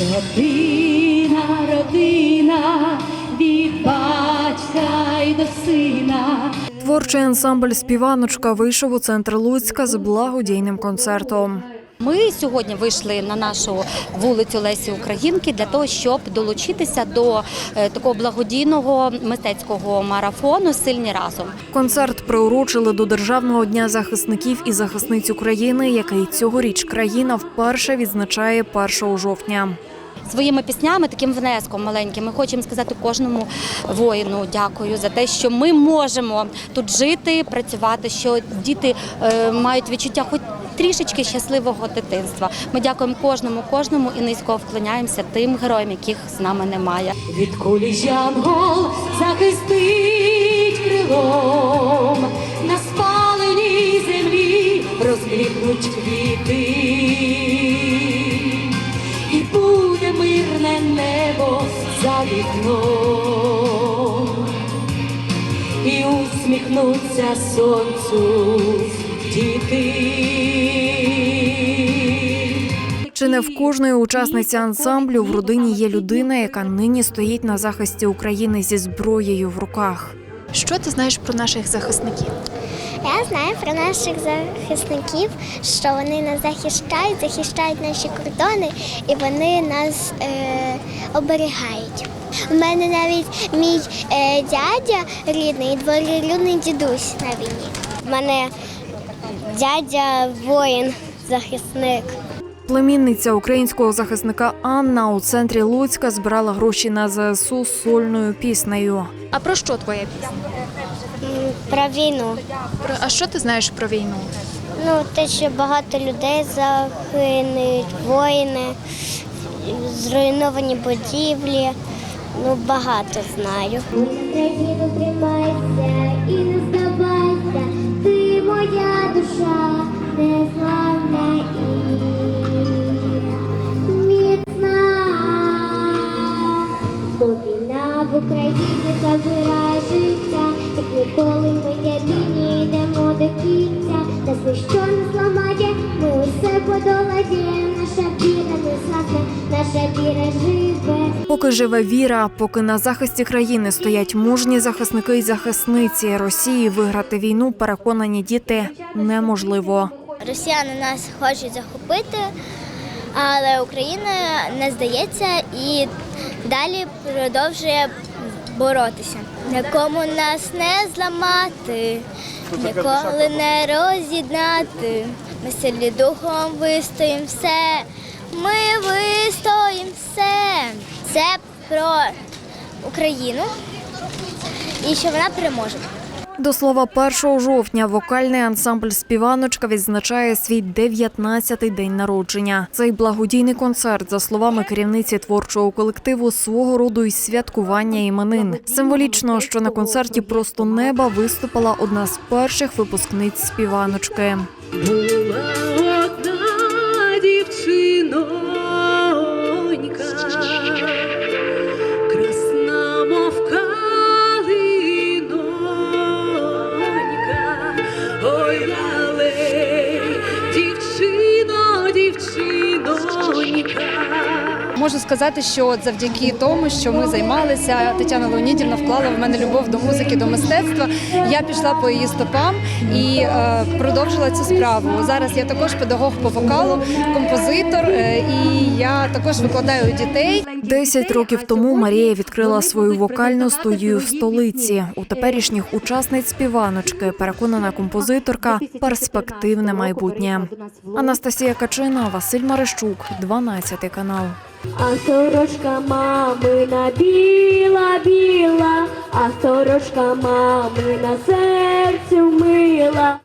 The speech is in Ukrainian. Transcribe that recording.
Родина, родина, від батька й до сина. Творчий ансамбль Співаночка вийшов у центр Луцька з благодійним концертом. Ми сьогодні вийшли на нашу вулицю Лесі Українки для того, щоб долучитися до е, такого благодійного мистецького марафону Сильні разом. Концерт приурочили до Державного дня захисників і захисниць України, який цьогоріч країна вперше відзначає 1 жовтня. Своїми піснями, таким внеском маленьким, ми хочемо сказати кожному воїну дякую за те, що ми можемо тут жити, працювати, що діти е, мають відчуття хоч трішечки щасливого дитинства. Ми дякуємо кожному, кожному і низько вклоняємося тим героям, яких з нами немає. Від кулі Янгол захистить крилом, на спаленій землі розквітнуть квіти, і буде мирне небо за вікном, і усміхнуться сонцю. Чи не в кожної учасниці ансамблю в родині є людина, яка нині стоїть на захисті України зі зброєю в руках? Що ти знаєш про наших захисників? Я знаю про наших захисників, що вони нас захищають, захищають наші кордони і вони нас е, оберігають. У мене навіть мій е, дядя рідний, дворівний дідусь на війні. У мене дядя воїн, захисник. Племінниця українського захисника Анна у центрі Луцька збирала гроші на ЗСУ з сольною піснею. А про що твоя пісня? Про війну. Про а що ти знаєш про війну? Ну, те, що багато людей загинуть, воїни, зруйновані будівлі. Ну, багато знаю. Україну тримайся і не здавайся, моя душа, незламна і міцна. Бо війна в Україні забирає як ніколи ми єдині йдемо до кінця. Нас що не зламає, усе подолаємо. Згасне, наша віра живе. Поки живе віра, поки на захисті країни стоять мужні захисники і захисниці Росії, виграти війну, переконані діти, неможливо. Росіяни нас хочуть захопити, але Україна не здається і далі продовжує боротися. Нікому нас не зламати, ніколи не роз'єднати. Ми сильні духом вистоїмо все. Ми вистоїмо все. Це про Україну і що вона переможе. До слова, 1 жовтня вокальний ансамбль Співаночка відзначає свій 19-й день народження. Цей благодійний концерт, за словами керівниці творчого колективу, свого роду й святкування іменин. Символічно, що на концерті просто неба виступила одна з перших випускниць співаночки. Дівчинонька. Можу сказати, що завдяки тому, що ми займалися, Тетяна Леонідівна вклала в мене любов до музики, до мистецтва. Я пішла по її стопам і е, продовжила цю справу. Зараз я також педагог по вокалу, композитор, е, і я також викладаю дітей. Десять років тому Марія відкрила свою вокальну студію в столиці. У теперішніх учасниць співаночки переконана композиторка перспективне майбутнє. Анастасія Качина, Василь Марищук, 12 канал. А сорочка мамина біла, біла, а сорочка мамина серцю мила.